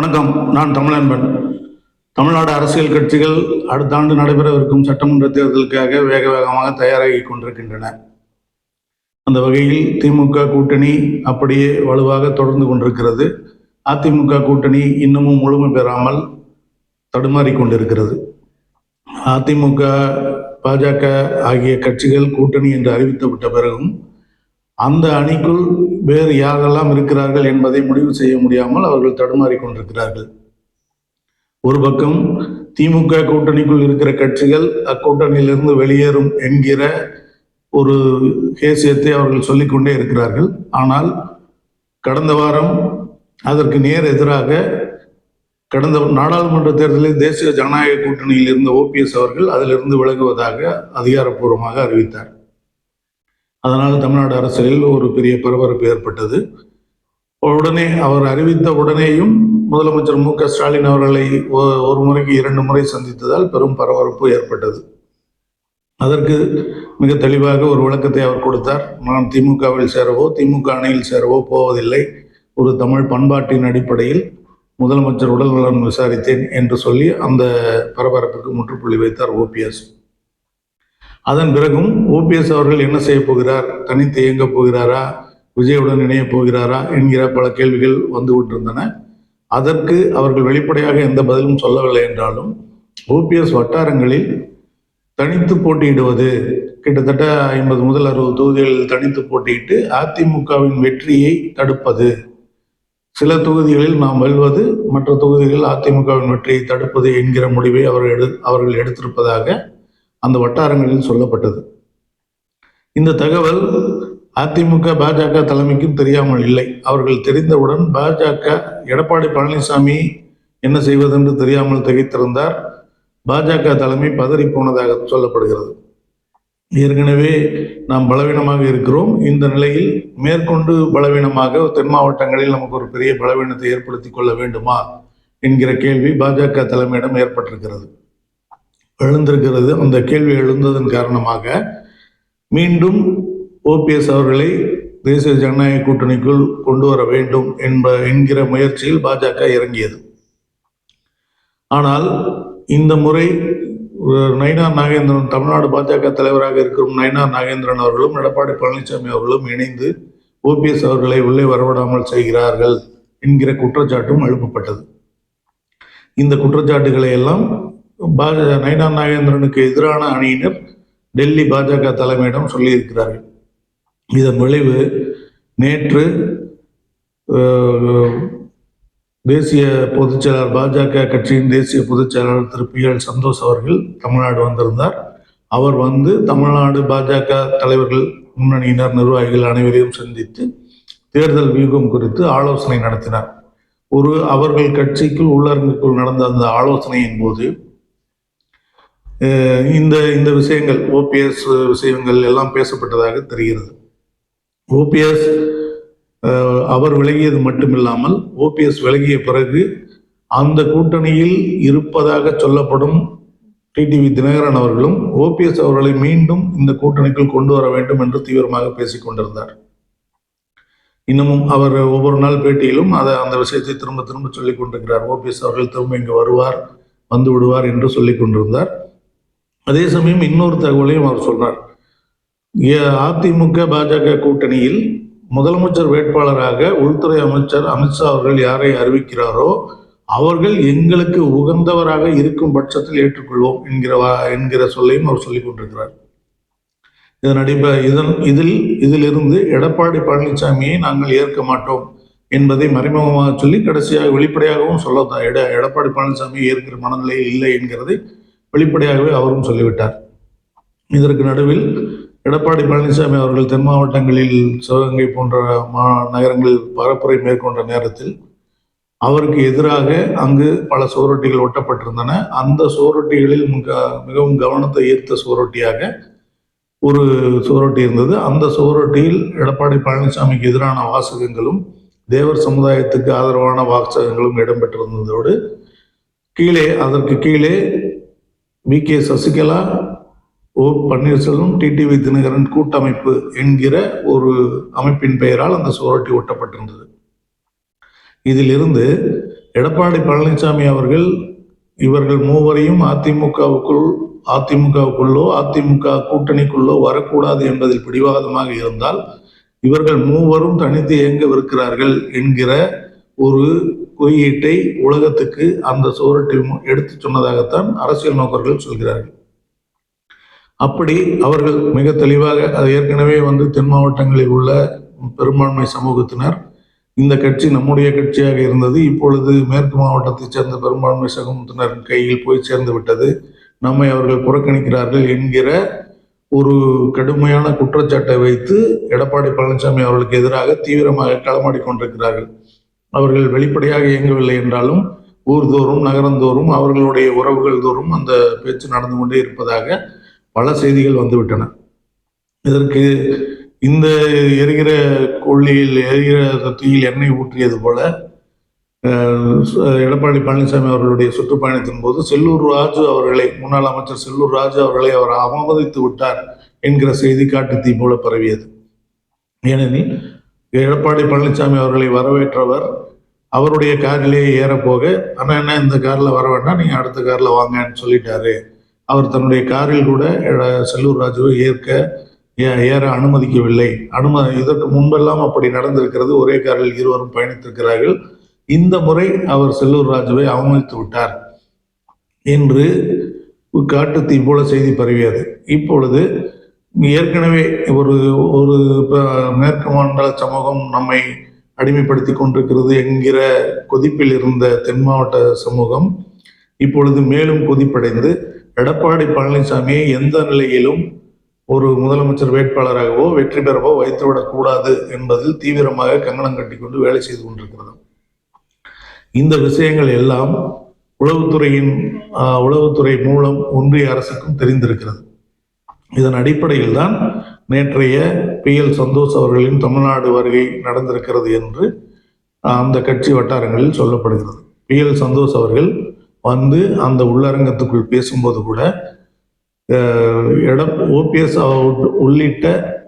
வணக்கம். நான் தமிழன்பன். தமிழ்நாடு அரசியல் கட்சிகள் அடுத்த ஆண்டு நடைபெறவிருக்கும் சட்டமன்ற தேர்தலுக்காக வேக வேகமாக தயாராகி கொண்டிருக்கின்றன. அந்த வகையில் திமுக கூட்டணி அப்படியே வலுவாக தொடர்ந்து கொண்டிருக்கிறது. அதிமுக கூட்டணி இன்னமும் முழுமை பெறாமல் தடுமாறி கொண்டிருக்கிறது. அதிமுக பாஜக ஆகிய கட்சிகள் கூட்டணி என்று அறிவித்துவிட்ட பிறகும் அந்த அணிக்குள் வேறு யாரெல்லாம் இருக்கிறார்கள் என்பதை முடிவு செய்ய முடியாமல் அவர்கள் தடுமாறி கொண்டிருக்கிறார்கள். ஒரு பக்கம் திமுக கூட்டணிக்குள் இருக்கிற கட்சிகள் அக்கூட்டணியிலிருந்து வெளியேறும் என்கிற ஒரு கேசியத்தை அவர்கள் சொல்லிக்கொண்டே இருக்கிறார்கள். ஆனால் கடந்த வாரம் அதற்கு நேர் எதிராக கடந்த நாடாளுமன்ற தேர்தலில் தேசிய ஜனநாயக கூட்டணியில் இருந்த ஓபிஎஸ் அவர்கள் அதிலிருந்து விலகுவதாக அதிகாரப்பூர்வமாக அறிவித்தார். அதனால் தமிழ்நாடு அரசியலில் ஒரு பெரிய பரபரப்பு ஏற்பட்டது. உடனே அவர் அறிவித்த உடனேயும் முதலமைச்சர் மு க ஸ்டாலின் அவர்களை ஒரு முறைக்கு இரண்டு முறை சந்தித்ததால் பெரும் பரபரப்பு ஏற்பட்டது. அதற்கு மிக தெளிவாக ஒரு விளக்கத்தை அவர் கொடுத்தார். நான் திமுகவில் சேரவோ திமுக அணையில் சேரவோ போவதில்லை. ஒரு தமிழ் பண்பாட்டின் அடிப்படையில் முதலமைச்சர் உடல் நலன் விசாரித்தேன் என்று சொல்லி அந்த பரபரப்புக்கு முற்றுப்புள்ளி வைத்தார் ஓபிஎஸ் அதன் பிறகும் ஓபிஎஸ் அவர்கள் என்ன செய்ய போகிறார்? தனித்து இயங்க போகிறாரா? விஜயுடன் இணையப் போகிறாரா? என்கிற பல கேள்விகள் வந்து கொண்டிருந்தன. அதற்கு அவர்கள் வெளிப்படையாக எந்த பதிலும் சொல்லவில்லை என்றாலும் ஓபிஎஸ் வட்டாரங்களில் தனித்து போட்டியிடுவது கிட்டத்தட்ட ஐம்பது முதல் அறுபது தொகுதிகளில் தனித்து போட்டியிட்டு அதிமுகவின் வெற்றியை தடுப்பது. சில தொகுதிகளில் நாம் வெல்வது மற்ற தொகுதிகளில் அதிமுகவின் வெற்றியை தடுப்பது என்கிற முடிவை அவர்கள் எடு அவர்கள் எடுத்திருப்பதாக அந்த வட்டாரங்களில் சொல்லப்பட்டது. இந்த தகவல் அதிமுக பாஜக தலைமைக்கும் தெரியாமல் இல்லை. அவர்கள் தெரிந்தவுடன் பாஜக எடப்பாடி பழனிசாமி என்ன செய்வதென்று தெரியாமல் திகைத்திருந்தார். பாஜக தலைமை பதறி போனதாக சொல்லப்படுகிறது. ஏற்கனவே நாம் பலவீனமாக இருக்கிறோம். இந்த நிலையில் மேற்கொண்டு பலவீனமாக தென் மாவட்டங்களில் நமக்கு ஒரு பெரிய பலவீனத்தை ஏற்படுத்தி கொள்ள வேண்டுமா? என்கிற கேள்வி பாஜக தலைமையிடம் ஏற்பட்டிருக்கிறது. எழுந்திருக்கிறது. அந்த கேள்வி எழுந்ததன் காரணமாக மீண்டும் ஓபிஎஸ் அவர்களை தேசிய ஜனநாயக கூட்டணிக்குள் கொண்டு வர வேண்டும் என்ப என்கிற முயற்சியில் பாஜக இறங்கியது. ஆனால் இந்த முறை நயினார் நாகேந்திரன் தமிழ்நாடு பாஜக தலைவராக இருக்கும் நயினார் நாகேந்திரன் அவர்களும் எடப்பாடி பழனிசாமி அவர்களும் இணைந்து ஓபிஎஸ் அவர்களை உள்ளே வரவிடாமல் செய்கிறார்கள் என்கிற குற்றச்சாட்டும் எழுப்பப்பட்டது. இந்த குற்றச்சாட்டுகளை எல்லாம் பாஜக நயனா நாகேந்திரனுக்கு எதிரான அணியினர் டெல்லி பாஜக தலைமையிடம் சொல்லியிருக்கிறார்கள். இதன் விளைவு நேற்று தேசிய பொதுச்செயலாளர் பாஜக கட்சியின் தேசிய பொதுச்செயலாளர் திரு பி எல் சந்தோஷ் அவர்கள் தமிழ்நாடு வந்திருந்தார். அவர் வந்து தமிழ்நாடு பாஜக தலைவர்கள் முன்னணியினர் நிர்வாகிகள் அனைவரையும் சந்தித்து தேர்தல் வியூகம் குறித்து ஆலோசனை நடத்தினார். ஒரு அவர்கள் கட்சிக்குள் உள்ளரங்குக்குள் நடந்த அந்த ஆலோசனையின் போது இந்த இந்த விஷயங்கள் ஓபிஎஸ் விஷயங்கள் எல்லாம் பேசப்பட்டதாக தெரிகிறது. ஓபிஎஸ் அவர் விலகியது மட்டுமில்லாமல் ஓபிஎஸ் விலகிய பிறகு அந்த கூட்டணியில் இருப்பதாக சொல்லப்படும் டிடிவி தினகரன் அவர்களும் ஓபிஎஸ் அவர்களை மீண்டும் இந்த கூட்டணிக்குள் கொண்டு வர வேண்டும் என்று தீவிரமாக பேசிக் கொண்டிருந்தார். இன்னமும் அவர் ஒவ்வொரு நாள் பேட்டியிலும் அதை அந்த விஷயத்தை திரும்ப திரும்ப சொல்லிக் கொண்டிருக்கிறார். ஓபிஎஸ் அவர்கள் திரும்ப இங்கு வருவார் வந்து விடுவார் என்று சொல்லிக் கொண்டிருந்தார். அதே சமயம் இன்னொரு தகவலையும் அவர் சொன்னார். ஏ- அதிமுக பாஜக கூட்டணியில் முதலமைச்சர் வேட்பாளராக உள்துறை அமைச்சர் அமித்ஷா அவர்கள் யாரை அறிவிக்கிறாரோ அவர்கள் எங்களுக்கு உகந்தவராக இருக்கும் பட்சத்தில் ஏற்றுக்கொள்வோம் என்கிற வா- என்கிற சொல்லையும் அவர் சொல்லிக் கொண்டிருக்கிறார். இதன் அடிப்ப இதன் இதில் இதிலிருந்து எடப்பாடி பழனிசாமியை நாங்கள் ஏற்க மாட்டோம் என்பதை மறைமுகமாக சொல்லி கடைசியாக வெளிப்படையாகவும் சொல்ல எட எடப்பாடி பழனிசாமி ஏற்கிற மனநிலையில் இல்லை என்கிறதை வெளிப்படையாகவே அவரும் சொல்லிவிட்டார். இதற்கு நடுவில் எடப்பாடி பழனிசாமி அவர்கள் தென் மாவட்டங்களில் சிவகங்கை போன்ற மா நகரங்களில் பரப்புரை மேற்கொண்ட நேரத்தில் அவருக்கு எதிராக அங்கு பல சுவரொட்டிகள் ஒட்டப்பட்டிருந்தன. அந்த சுவரொட்டிகளில் மிக மிகவும் கவனத்தை ஈர்த்த சுவரொட்டியாக ஒரு சுவரொட்டி இருந்தது. அந்த சுவரொட்டியில் எடப்பாடி பழனிசாமிக்கு எதிரான வாசகங்களும் தேவர் சமுதாயத்துக்கு ஆதரவான வாசகங்களும் இடம்பெற்றிருந்ததோடு கீழே அதற்கு கீழே V K Sasikala O Panneerselvam TTV Dhinakaran கூட்டமைப்பு என்கிற ஒரு அமைப்பின் பெயரால் அந்த சுவரொட்டி ஒட்டப்பட்டிருந்தது. இதிலிருந்து எடப்பாடி பழனிசாமி அவர்கள் இவர்கள் மூவரையும் அதிமுகவுக்குள் அதிமுகவுக்குள்ளோ அதிமுக கூட்டணிக்குள்ளோ வரக்கூடாது என்பதில் பிடிவாதமாக இருந்தால் இவர்கள் மூவரும் தனித்து இயங்கவிருக்கிறார்கள் என்கிற ஒரு குறியீட்டை உலகத்துக்கு அந்த சுவரொட்டில் எடுத்து சொன்னதாகத்தான் அரசியல் நோக்கர்கள் சொல்கிறார்கள். அப்படி அவர்கள் மிக தெளிவாக அது ஏற்கனவே வந்து தென் மாவட்டங்களில் உள்ள பெரும்பான்மை சமூகத்தினர் இந்த கட்சி நம்முடைய கட்சியாக இருந்தது இப்பொழுது மேற்கு மாவட்டத்தைச் சேர்ந்த பெரும்பான்மை சமூகத்தினரின் கையில் போய் சேர்ந்து விட்டது நம்மை அவர்கள் புறக்கணிக்கிறார்கள் என்கிற ஒரு கடுமையான குற்றச்சாட்டை வைத்து எடப்பாடி பழனிசாமி அவர்களுக்கு எதிராக தீவிரமாக களமாடி கொண்டிருக்கிறார்கள். அவர்கள் வெளிப்படையாக இயங்கவில்லை என்றாலும் ஊர்தோறும் நகரந்தோறும் அவர்களுடைய உறவுகள் தோறும் அந்த பேச்சு நடந்து கொண்டே இருப்பதாக பல செய்திகள் வந்துவிட்டன. இதற்கு இந்த எரிகிற கொள்ளியில் எரிகிற தீயில் எண்ணெய் ஊற்றியது போல எடப்பாடி பழனிசாமி அவர்களுடைய சுற்றுப்பயணத்தின் போது செல்லூர் ராஜு அவர்களை முன்னாள் அமைச்சர் செல்லூர் ராஜு அவர்களை அவர் அவமதித்து விட்டார் என்கிற செய்தி காட்டு தீ போல பரவியது. ஏனெனில் எடப்பாடி பழனிசாமி அவர்களை வரவேற்றவர் அவருடைய காரிலேயே ஏறப்போக ஆனால் என்ன இந்த காரில் வர வேண்டாம் நீங்கள் அடுத்த காரில் வாங்கன்னு சொல்லிட்டாரு. அவர் தன்னுடைய காரில் கூட எட- செல்லூர் ராஜுவை ஏற்க ஏ- ஏற அனுமதிக்கவில்லை. அனும இதற்கு முன்பெல்லாம் அப்படி நடந்திருக்கிறது. ஒரே காரில் இருவரும் பயணித்திருக்கிறார்கள். இந்த முறை அவர் செல்லூர் ராஜுவை அவமதித்து விட்டார் என்று காட்டு தீ போல செய்தி பரவியது. இப்பொழுது ஏற்கனவே ஒரு ஒரு ப- மேற்கு மண்டல சமூகம் நம்மை அடிமைப்படுத்தி கொண்டிருக்கிறது என்கிற கொதிப்பில் இருந்த தென் மாவட்ட சமூகம் இப்பொழுது மேலும் கொதிப்படைந்து எடப்பாடி பழனிசாமியை எந்த நிலையிலும் ஒரு முதலமைச்சர் வேட்பாளராகவோ வெற்றி பெறவோ வைத்துவிடக்கூடாது என்பதில் தீவிரமாக கங்கணம் கட்டிக்கொண்டு வேலை செய்து கொண்டிருக்கிறது. இந்த விஷயங்கள் எல்லாம் உளவுத்துறையின் உளவுத்துறை மூலம் ஒன்றிய அரசுக்கும் தெரிந்திருக்கிறது. இதன் அடிப்படையில் தான் நேற்றைய பி எல் சந்தோஷ் அவர்களின் தமிழ்நாடு வருகை நடந்திருக்கிறது என்று அந்த கட்சி வட்டாரங்களில் சொல்லப்படுகிறது. பி எல் சந்தோஷ் அவர்கள் வந்து அந்த உள்ளரங்கத்துக்குள் பேசும்போது கூட அஹ், எட ஓபிஎஸ் உள்ளிட்ட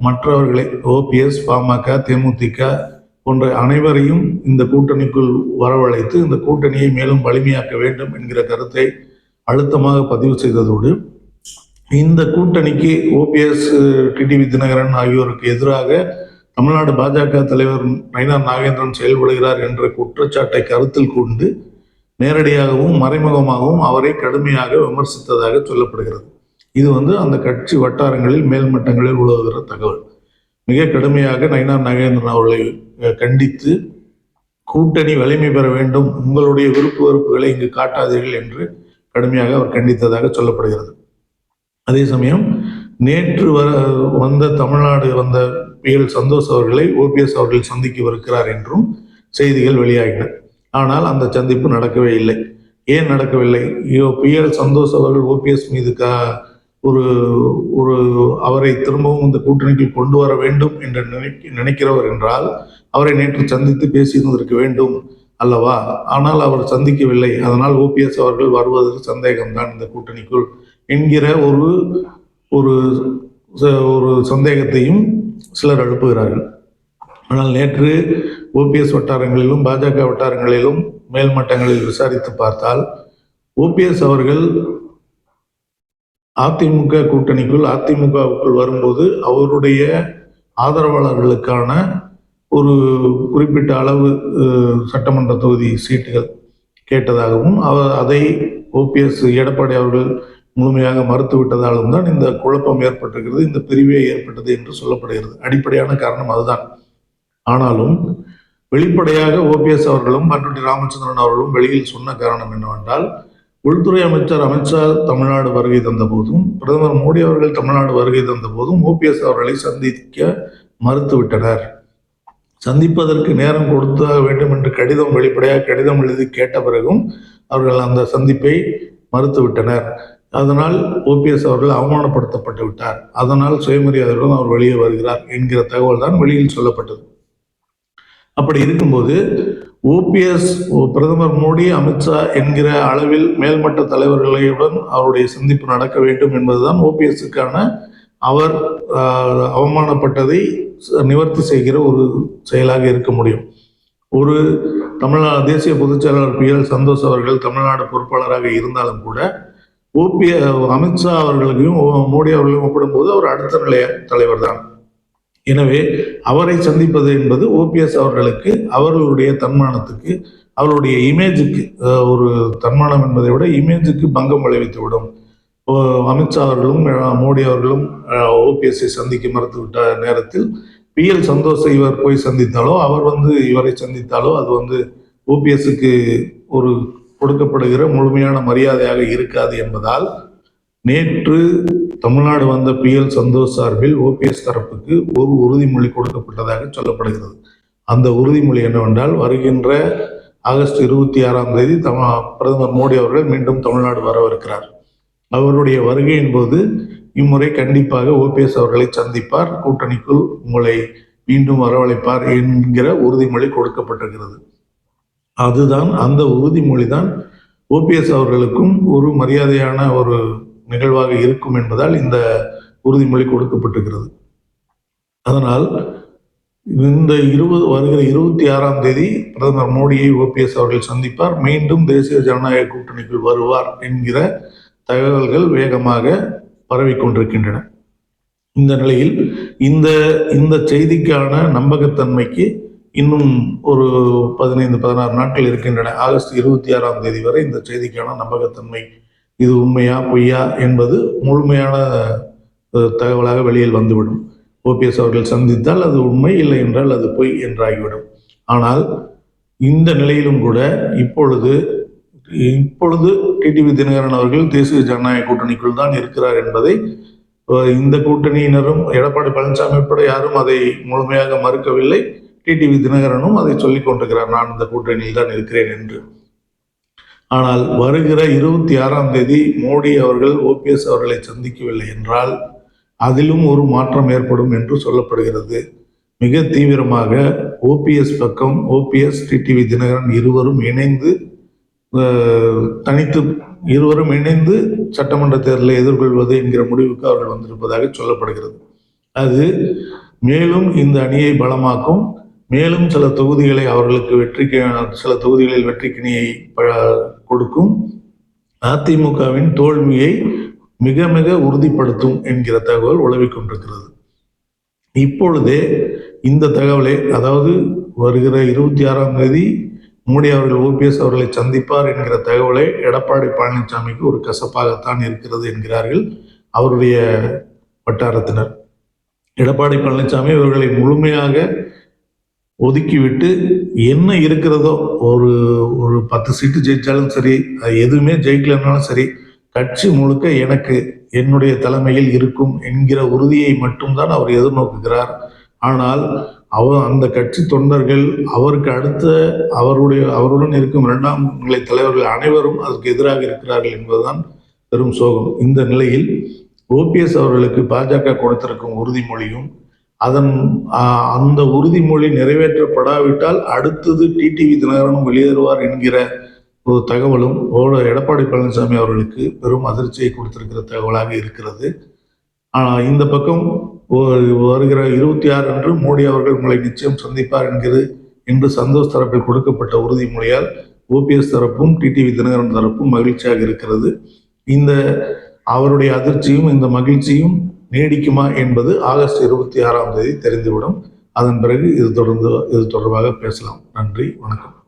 மற்றவர்களை ஓபிஎஸ் பாமக தேமுதிக போன்ற அனைவரையும் இந்த கூட்டணிக்குள் வரவழைத்து இந்த கூட்டணியை மேலும் வலிமையாக்க வேண்டும் என்கிற கருத்தை அழுத்தமாக பதிவு செய்ததோடு இந்த கூட்டணிக்கு ஓபிஎஸ் டிடிவி தினகரன் ஆகியோருக்கு எதிராக தமிழ்நாடு பாஜக தலைவர் நயினார் நாகேந்திரன் செயல்படுகிறார் என்ற குற்றச்சாட்டை கருத்தில் கொண்டு நேரடியாகவும் மறைமுகமாகவும் அவரை கடுமையாக விமர்சித்ததாக சொல்லப்படுகிறது. இது வந்து அந்த கட்சி வட்டாரங்களில் மேல்மட்டங்களில் உலவுகிற தகவல். மிக கடுமையாக நயினார் நாகேந்திரன் அவர்களை கண்டித்து கூட்டணி வலிமை பெற வேண்டும் உங்களுடைய விருப்பு வெறுப்புகளை இங்கு காட்டாதீர்கள் என்று கடுமையாக அவர் கண்டித்ததாக சொல்லப்படுகிறது. அதே சமயம் நேற்று வர வந்த தமிழ்நாடு வந்த புயல் சந்தோஷ் அவர்களை ஓபிஎஸ் அவர்கள் சந்திக்கவிருக்கிறார் என்றும் செய்திகள் வெளியாகின. ஆனால் அந்த சந்திப்பு நடக்கவே இல்லை. ஏன் நடக்கவில்லை? ஐயோ பி சந்தோஷ் அவர்கள் ஓபிஎஸ் மீது கா ஒரு ஒரு அவரை திரும்பவும் இந்த கூட்டணிக்குள் கொண்டு வர வேண்டும் என்று நினை நினைக்கிறவர் என்றால் அவரை நேற்று சந்தித்து பேசியிருந்திருக்க வேண்டும் அல்லவா? ஆனால் அவர் சந்திக்கவில்லை. அதனால் ஓபிஎஸ் அவர்கள் வருவதற்கு சந்தேகம்தான் இந்த கூட்டணிக்குள். என்கிற ஒரு ஒரு ச- ஒரு சந்தேகத்தையும் சிலர் எழுப்புகிறார்கள். ஆனால் நேற்று ஓபிஎஸ் வட்டாரங்களிலும் பாஜக வட்டாரங்களிலும் மேல்மட்டங்களில் விசாரித்து பார்த்தால் ஓபிஎஸ் அவர்கள் அதிமுக கூட்டணிக்குள் அதிமுகவுக்குள் வரும்போது அவருடைய ஆதரவாளர்களுக்கான ஒரு குறிப்பிட்ட அளவு சட்டமன்ற தொகுதி சீட்டுகள் கேட்டதாகவும் அவர் அதை ஓபிஎஸ் எடப்பாடி அவர்கள் முழுமையாக மறுத்து விட்டதாலும் தான் இந்த குழப்பம் ஏற்பட்டிருக்கிறது இந்த பிரிவே ஏற்பட்டது என்று சொல்லப்படுகிறது. அடிப்படையான காரணம் அதுதான். ஆனாலும் வெளிப்படையாக ஓபிஎஸ் அவர்களும் பன்ருட்டி ராமச்சந்திரன் அவர்களும் வெளியில் சொன்ன காரணம் என்னவென்றால் உள்துறை அமைச்சர் அமித்ஷா தமிழ்நாடு வருகை தந்த போதும் பிரதமர் மோடி அவர்கள் தமிழ்நாடு வருகை தந்த போதும் ஓபிஎஸ் அவர்களை சந்திக்க மறுத்துவிட்டனர் சந்திப்பதற்கு நேரம் கொடுத்தாக வேண்டும் என்று கடிதம் வெளிப்படையாக கடிதம் எழுதி கேட்ட பிறகும் அவர்கள் அந்த சந்திப்பை மறுத்துவிட்டனர் அதனால் ஓபிஎஸ் அவர்கள் அவமானப்படுத்தப்பட்டு விட்டார். அதனால் சுயமரியாதையுடன் அவர் வெளியே வருகிறார் என்கிற தகவல் தான் வெளியில் சொல்லப்பட்டது. அப்படி இருக்கும்போது ஓபிஎஸ் பிரதமர் மோடி அமித்ஷா என்கிற அளவில் மேல்மட்ட தலைவர்களுடன் அவருடைய சந்திப்பு நடக்க வேண்டும் என்பதுதான் ஓபிஎஸ்க்கான அவர் அவமானப்பட்டதை நிவர்த்தி செய்கிற ஒரு செயலாக இருக்க முடியும். ஒரு தமிழ்நாடு தேசிய பொதுச்செயலாளர் பி எல் சந்தோஷ் அவர்கள் தமிழ்நாடு பொறுப்பாளராக இருந்தாலும் கூட ஓபி அமித்ஷா அவர்களுக்கும் ஓ- மோடி அவர்களையும் ஒப்பிடும்போது அவர் அடுத்த நிலைய தலைவர் தான் எனவே அவரை சந்திப்பது என்பது ஓபிஎஸ் அவர்களுக்கு அவர்களுடைய தன்மானத்துக்கு அவருடைய இமேஜுக்கு ஒரு தன்மானம் என்பதை விட இமேஜுக்கு பங்கம் விளைவித்துவிடும் அமித்ஷா அவர்களும் மோடி அவர்களும் ஓபிஎஸ்ஐ சந்திக்க மறுத்துவிட்ட நேரத்தில் பி எல் சந்தோஷை இவர் போய் சந்தித்தாலோ அவர் வந்து இவரை சந்தித்தாலோ அது வந்து ஓபிஎஸ்க்கு ஒரு கொடுக்கப்படுகிற முழுமையான மரியாதையாக இருக்காது என்பதால் நேற்று தமிழ்நாடு வந்த பி எல் சந்தோஷ் சார்பில் ஓபிஎஸ் தரப்புக்கு ஒரு உறுதிமொழி கொடுக்கப்பட்டதாக சொல்லப்படுகிறது. அந்த உறுதிமொழி என்னவென்றால் வருகின்ற ஆகஸ்ட் இருபத்தி ஆறாம் தேதி தம பிரதமர் மோடி அவர்கள் மீண்டும் தமிழ்நாடு வரவிருக்கிறார் அவருடைய வருகையின் போது இம்முறை கண்டிப்பாக ஓபிஎஸ் அவர்களை சந்திப்பார். கூட்டணிக்குள் உங்களை மீண்டும் வரவழைப்பார் என்கிற உறுதிமொழி கொடுக்கப்பட்டிருக்கிறது. அதுதான் அந்த உறுதிமொழி தான் ஓபிஎஸ் அவர்களுக்கும் ஒரு மரியாதையான ஒரு நிகழ்வாக இருக்கும் என்பதால் இந்த உறுதிமொழி கொடுக்கப்பட்டிருக்கிறது. அதனால் இந்த இருபது வருகிற இருபத்தி ஆறாம் தேதி பிரதமர் மோடியை ஓபிஎஸ் அவர்கள் சந்திப்பார். மீண்டும் தேசிய ஜனநாயக கூட்டணிக்குள் வருவார் என்கிற தகவல்கள் வேகமாக பரவிக்கொண்டிருக்கின்றன இந்த நிலையில் இந்த இந்த செய்திக்கான நம்பகத்தன்மைக்கு இன்னும் ஒரு பதினைந்து பதினாறு நாட்கள் இருக்கின்றன. ஆகஸ்ட் இருபத்தி ஆறாம் தேதி வரை இந்த செய்திக்கான நம்பகத்தன்மை இது உண்மையா பொய்யா என்பது முழுமையான தகவலாக வெளியில் வந்துவிடும். ஓபிஎஸ் அவர்கள் சந்தித்தால் அது உண்மை இல்லை என்றால் அது பொய் என்றாகிவிடும். ஆனால் இந்த நிலையிலும் கூட இப்பொழுது இப்பொழுது டிடிவி தினகரன் அவர்கள் தேசிய ஜனநாயக கூட்டணிக்குள் தான் இருக்கிறார் என்பதை இந்த கூட்டணியினரும் எடப்பாடி பழனிசாமி உட்பட யாரும் அதை முழுமையாக மறுக்கவில்லை. டிடிவி தினகரனும் அதை சொல்லிக் கொண்டிருக்கிறார். நான் இந்த கூட்டணியில் தான் இருக்கிறேன் என்று. ஆனால் வருகிற இருபத்தி ஆறாம் தேதி மோடி அவர்கள் ஓபிஎஸ் அவர்களை சந்திக்கவில்லை என்றால் அதிலும் ஒரு மாற்றம் ஏற்படும் என்று சொல்லப்படுகிறது. மிக தீவிரமாக ஓபிஎஸ் பக்கம் ஓபிஎஸ் டிடிவி தினகரன் இருவரும் இணைந்து தனித்து இருவரும் இணைந்து சட்டமன்ற தேர்தலை எதிர்கொள்வது என்கிற முடிவுக்கு அவர்கள் வந்திருப்பதாக சொல்லப்படுகிறது. அது மேலும் இந்த அணியை பலமாக்கும் மேலும் சில தொகுதிகளை அவர்களுக்கு வெற்றிக்கு சில தொகுதிகளில் வெற்றிக்கிணியை ப- கொடுக்கும். அதிமுகவின் தோல்வியை மிக மிக உறுதிப்படுத்தும் என்கிற தகவல் உழவிக் கொண்டிருக்கிறது. இப்பொழுதே இந்த தகவலை அதாவது வருகிற இருபத்தி ஆறாம் தேதி மோடி அவர்கள் ஓபிஎஸ் அவர்களை சந்திப்பார் என்கிற தகவலை எடப்பாடி பழனிசாமிக்கு ஒரு கசப்பாகத்தான் இருக்கிறது என்கிறார்கள் அவருடைய வட்டாரத்தினர். எடப்பாடி பழனிசாமி இவர்களை முழுமையாக ஒதுக்கிவிட்டு என்ன இருக்கிறதோ ஒரு ஒரு பத்து சீட்டு ஜெயித்தாலும் சரி அது எதுவுமே ஜெயிக்கலன்னாலும் சரி கட்சி முழுக்க எனக்கு என்னுடைய தலைமையில் இருக்கும் என்கிற உறுதியை மட்டும்தான் அவர் எதிர்நோக்குகிறார். ஆனால் அவர் அந்த கட்சி தொண்டர்கள் அவருக்கு அடுத்த அவருடைய அவருடன் இருக்கும் இரண்டாம் நிலை தலைவர்கள் அனைவரும் அதற்கு எதிராக இருக்கிறார்கள் என்பதுதான் பெரும் சோகம். இந்த நிலையில் ஓபிஎஸ் அவர்களுக்கு பாஜக கொடுத்திருக்கும் உறுதிமொழியும் அதன் அந்த உறுதிமொழி நிறைவேற்றப்படாவிட்டால் அடுத்தது டிடிவி தினகரனும் வெளியேறுவார் என்கிற ஒரு தகவலும் ஓட எடப்பாடி பழனிசாமி அவர்களுக்கு பெரும் அதிர்ச்சியை கொடுத்திருக்கிற தகவலாக இருக்கிறது. ஆனால் இந்த பக்கம் வருகிற இருபத்தி ஆறு அன்று மோடி அவர்கள் உங்களை நிச்சயம் சந்திப்பார் என்கிறது என்று சந்தோஷ் தரப்பில் கொடுக்கப்பட்ட உறுதிமொழியால் ஓபிஎஸ் தரப்பும் டிடிவி தினகரன் தரப்பும் மகிழ்ச்சியாக இருக்கிறது. இந்த அவருடைய அதிர்ச்சியும் இந்த மகிழ்ச்சியும் நீடிக்குமா என்பது ஆகஸ்ட் இருபத்தி ஆறாம் தேதி தெரிந்துவிடும். அதன் பிறகு இது தொடர்ந்து இது தொடர்பாக பேசலாம். நன்றி வணக்கம்.